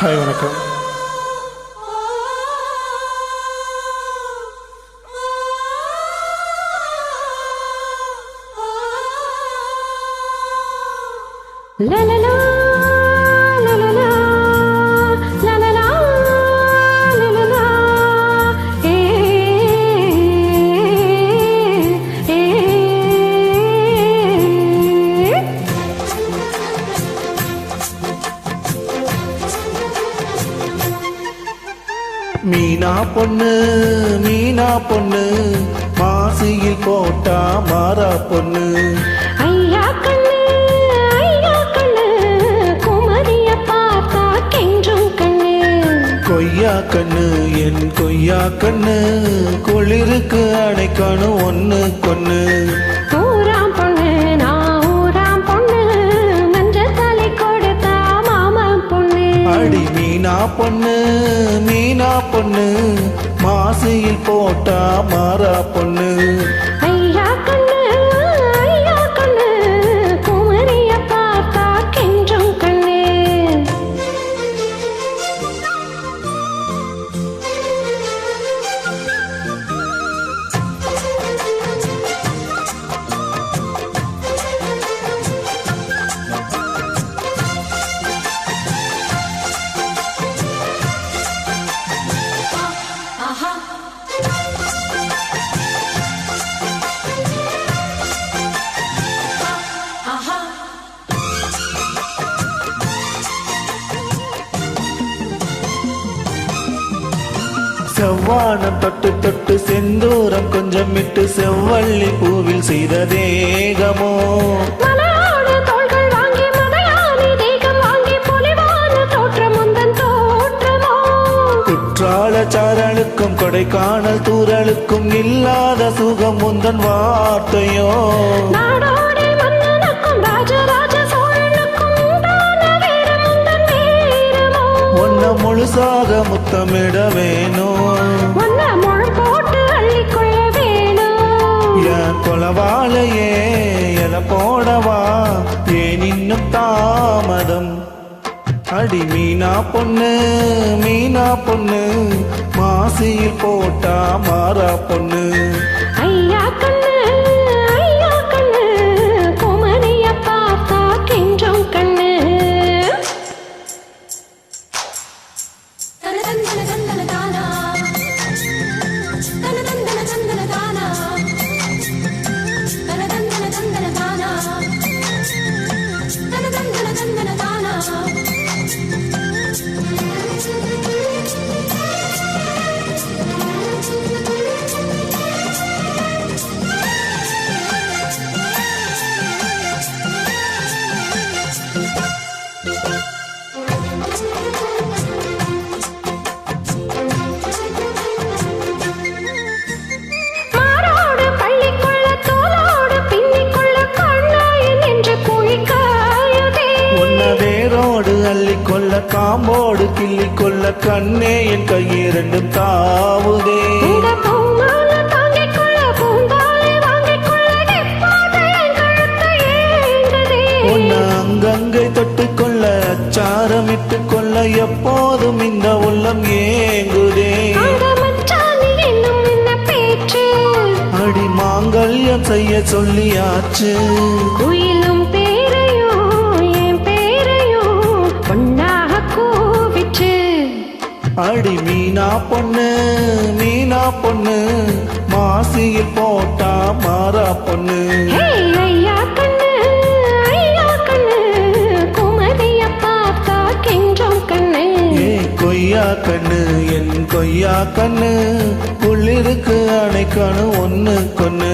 Hi வணக்கம் La la la பொண்ணு மீனா பொண்ணு மாசியில் போட்டா மாறா பொண்ணு. ஐயா கண்ணு ஐயா கண்ணு குமரிய பார்த்தா கெஞ்சும் கண்ணு. கொய்யா கண்ணு என் கொய்யா கண்ணு குளிருக்கு அடைக்கணும் ஒண்ணு கொன்னு மீனா பொண்ணு மீனா பொண்ணு. மாசியில் போட்டா மாறா பொண்ணு. செவ்வானம் தொட்டு தொட்டு செந்தூரம் கொஞ்சம் விட்டு செவ்வள்ளி பூவில் செய்த தேகமோ? சாரலுக்கும் கொடைக்கானல் தூரலுக்கும் இல்லாத சுகம் முந்தன் வார்த்தையோ? நாடோடி மன்னனுக்கும் ராஜராஜ முழுசாக முத்தமிட வேணும். என் கொலவாளையே எல போடவா ஏன் இன்னும் தாமதம்? அடி மீனா பொண்ணு மீனா பொண்ணு மாசியில் போட்டா மாறா பொண்ணு. கொல்ல காம்போடு கிள்ளி கொல்ல கண்ணே என் கையிரண்டும் தாவுதே. அங்கங்கை தொட்டு கொள்ள அச்சாரமிட்டு கொள்ள எப்போதும் இந்த உள்ளம் ஏங்குதே. அடி மாங்கல்யம் செய்ய சொல்லியாச்சு. உயிர் அடி மீனா பொண்ணு மீனா பொண்ணு மாசியில் போட்டா மாறா பொண்ணு. ஹே, ஐயா கண்ணு ஐயா கண்ணு குமரிய பார்த்தா கெஞ்சும் கண்ணு. ஏ கொய்யா கண்ணு என் கொய்யா கண்ணு உள்ளிருக்கு அணைக்கணும் ஒண்ணு கொன்னு